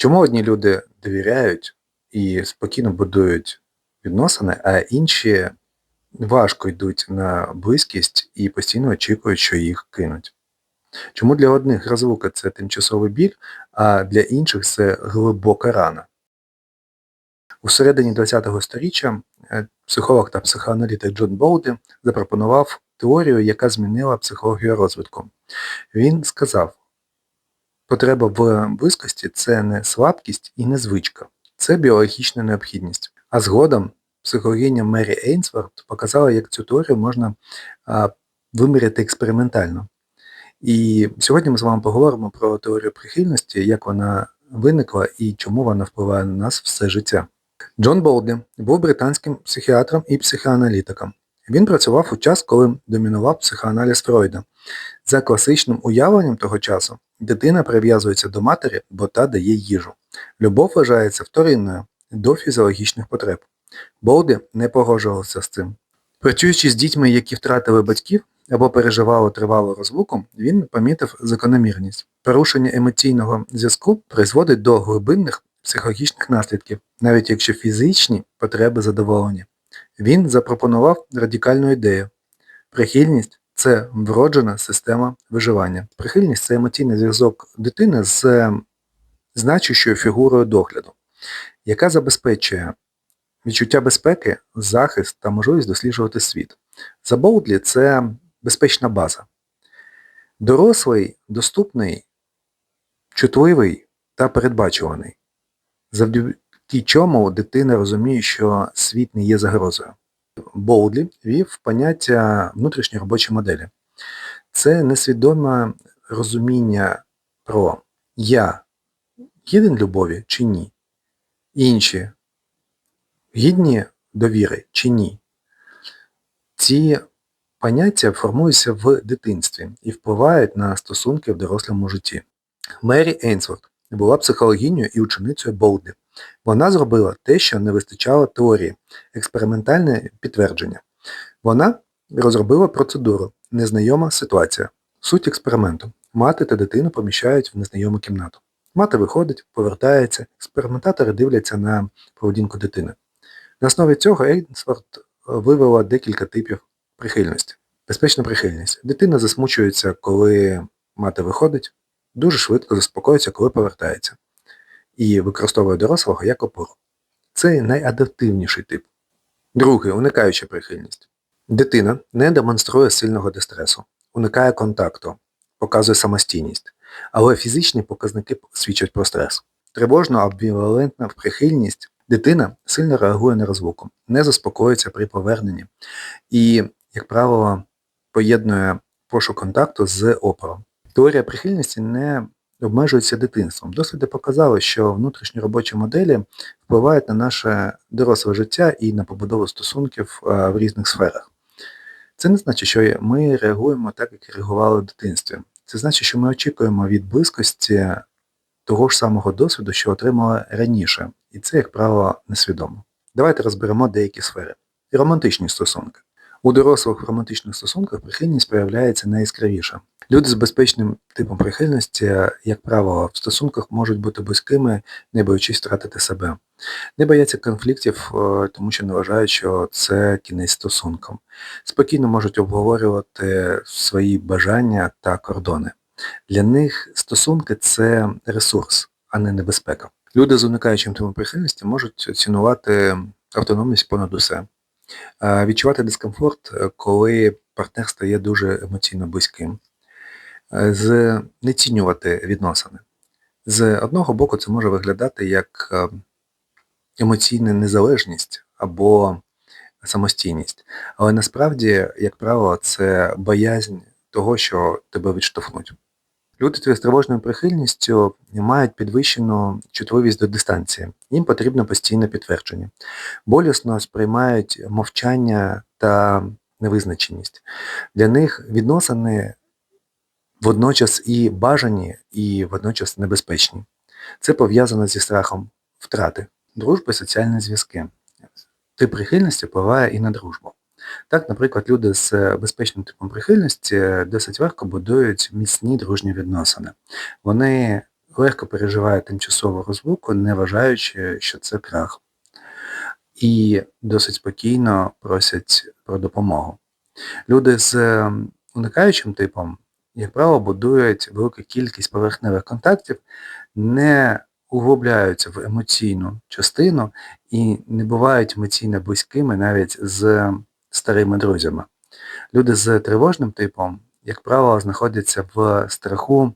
Чому одні люди довіряють і спокійно будують відносини, а інші важко йдуть на близькість і постійно очікують, що їх кинуть? Чому для одних розлука це тимчасовий біль, а для інших це глибока рана? У середині ХХ століття е, психолог та психоаналітик Джон Болді запропонував теорію, яка змінила психологію розвитку. Він сказав, потреба в близькості це не слабкість і не звичка, це біологічна необхідність. А згодом психологиня Мері Ейнсворт показала, як цю теорію можна виміряти експериментально. І сьогодні ми з вами поговоримо про теорію прихильності, як вона виникла і чому вона впливає на нас все життя. Джон Болді був британським психіатром і психоаналітиком. Він працював у час, коли домінував психоаналіз Фройда. За класичним уявленням того часу, дитина прив'язується до матері, бо та дає їжу. Любов вважається вторинною до фізіологічних потреб. Болді не погоджувався з цим. Працюючи з дітьми, які втратили батьків або переживали тривалу розлуку, він помітив закономірність. Порушення емоційного зв'язку призводить до глибинних психологічних наслідків, навіть якщо фізичні потреби задоволені. Він запропонував радикальну ідею. Прихильність це вроджена система виживання. Прихильність це емоційний зв'язок дитини з значущою фігурою догляду, яка забезпечує відчуття безпеки, захист та можливість досліджувати світ. За Боудлі це безпечна база. Дорослий, доступний, чутливий та передбачуваний. Завдяки чому дитина розуміє, що світ не є загрозою. Боудлі вів поняття внутрішньої робочої моделі. Це несвідоме розуміння про я гіден любові чи ні. Інші гідні довіри чи ні. Ці поняття формуються в дитинстві і впливають на стосунки в дорослому житті. Мері Ейнсворт була психологінею і ученицею Болді. Вона зробила те, що не вистачало теорії експериментальне підтвердження. Вона розробила процедуру незнайома ситуація. Суть експерименту. Мати та дитину поміщають в незнайому кімнату. Мати виходить, повертається, експериментатори дивляться на поведінку дитини. На основі цього Ейнсворт вивела декілька типів прихильності. Безпечна прихильність. Дитина засмучується, коли мати виходить, дуже швидко заспокоїться, коли повертається, і використовує дорослого як опору. Це найадаптивніший тип. Другий уникаюча прихильність. Дитина не демонструє сильного дистресу, уникає контакту, показує самостійність, але фізичні показники свідчать про стрес. Тривожно амбівалентна прихильність дитина сильно реагує на розлуку, не заспокоюється при поверненні і, як правило, поєднує пошук контакту з опором. Теорія прихильності не обмежується дитинством. Досліди показали, що внутрішні робочі моделі впливають на наше доросле життя і на побудову стосунків в різних сферах. Це не значить, що ми реагуємо так, як реагували в дитинстві. Це значить, що ми очікуємо від близькості того ж самого досвіду, що отримали раніше. І це, як правило, несвідомо. Давайте розберемо деякі сфери. Романтичні стосунки. У дорослих романтичних стосунках прихильність проявляється найяскравіше. Люди з безпечним типом прихильності, як правило, в стосунках можуть бути близькими, не боючись втратити себе. Не бояться конфліктів, е, тому що не вважають, що це кінець стосункам. Спокійно можуть обговорювати свої бажання та кордони. Для них стосунки це ресурс, а не небезпека. Люди з уникаючим типом прихильності можуть цінувати автономність понад усе. Відчувати дискомфорт, е, коли партнер стає дуже емоційно близьким, е, знецінювати відносини. З одного боку, це може виглядати як е, емоційна незалежність або самостійність. Але насправді, як правило, це боязнь того, що тебе відштовхнуть. Люди з тривожною прихильністю мають підвищену чутливість до дистанції. Їм потрібно постійне підтвердження. Болісно сприймають мовчання та невизначеність. Для них відносини водночас і бажані, і водночас небезпечні. Це пов'язано зі страхом втрати, дружби, соціальні зв'язки. Тип прихильності впливає і на дружбу. Так, наприклад, люди з е, безпечним типом прихильності досить легко будують міцні дружні відносини. Вони легко переживає тимчасову розлуку, не вважаючи, що це крах. І досить спокійно просять про допомогу. Люди з ем, уникаючим типом, як правило, будують велику кількість поверхневих контактів, не углубляються в емоційну частину і не бувають емоційно близькими навіть з старими друзями. Люди з тривожним типом, як правило, знаходяться в страху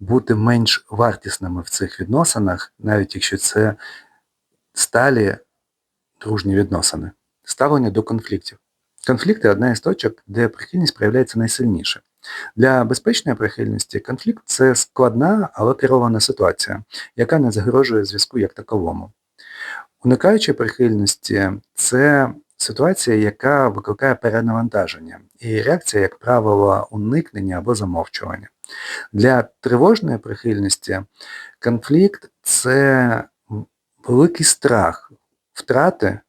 бути менш вартісними в цих відносинах, навіть якщо це сталі дружні відносини. Ставлення до конфліктів. Конфлікти одна із точок, де прихильність проявляється найсильніше. Для безпечної прихильності конфлікт це складна, але керована ситуація, яка не загрожує зв'язку як таковому. Уникаючи прихильності це ситуація, яка викликає перенавантаження, і реакція, як правило, уникнення або замовчування. Для тривожної прихильності конфлікт це великий страх втрати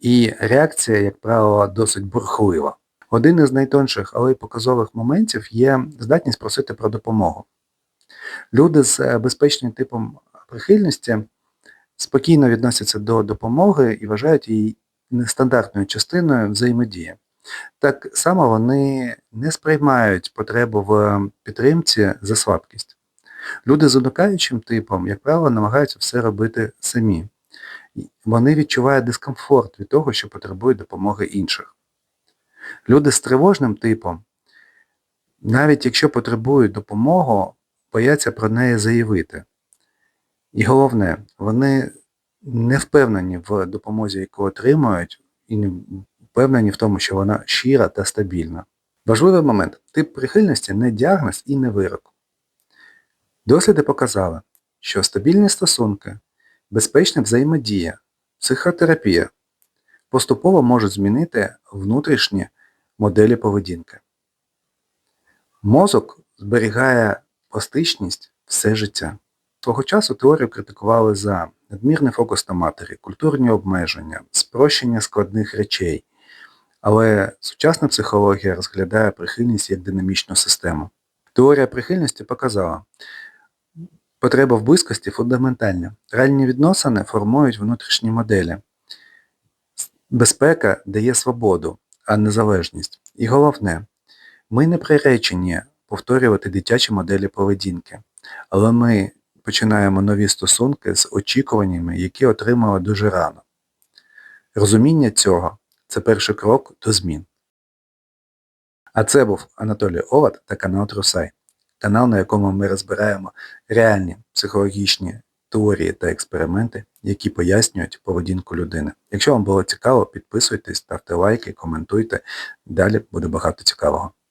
і реакція, як правило, досить бурхлива. Один із найтонших, але й показових моментів є здатність просити про допомогу. Люди з безпечним типом прихильності спокійно відносяться до допомоги і вважають її нестандартною частиною взаємодії. Так само вони не сприймають потребу в підтримці за слабкість. Люди з уникаючим типом, як правило, намагаються все робити самі. Вони відчувають дискомфорт від того, що потребують допомоги інших. Люди з тривожним типом, навіть якщо потребують допомогу, бояться про неї заявити. І головне, вони не впевнені в допомозі, яку отримують, і не впевнені в тому, що вона щира та стабільна. Важливий момент. Тип прихильності не діагноз і не вирок. Досліди показали, що стабільні стосунки, безпечна взаємодія, психотерапія поступово можуть змінити внутрішні моделі поведінки. Мозок зберігає пластичність все життя. Свого часу теорію критикували за надмірний фокус на матері, культурні обмеження, спрощення складних речей. Але сучасна психологія розглядає прихильність як динамічну систему. Теорія прихильності показала, потреба в близькості фундаментальна. Реальні відносини формують внутрішні моделі. Безпека дає свободу, а не залежність. І головне, ми не приречені повторювати дитячі моделі поведінки, але ми починаємо нові стосунки з очікуваннями, які отримали дуже рано. Розуміння цього це перший крок до змін. А це був Анатолій Овад та канал Трусай, канал, на якому ми розбираємо реальні психологічні теорії та експерименти, які пояснюють поведінку людини. Якщо вам було цікаво, підписуйтесь, ставте лайки, коментуйте. Далі буде багато цікавого.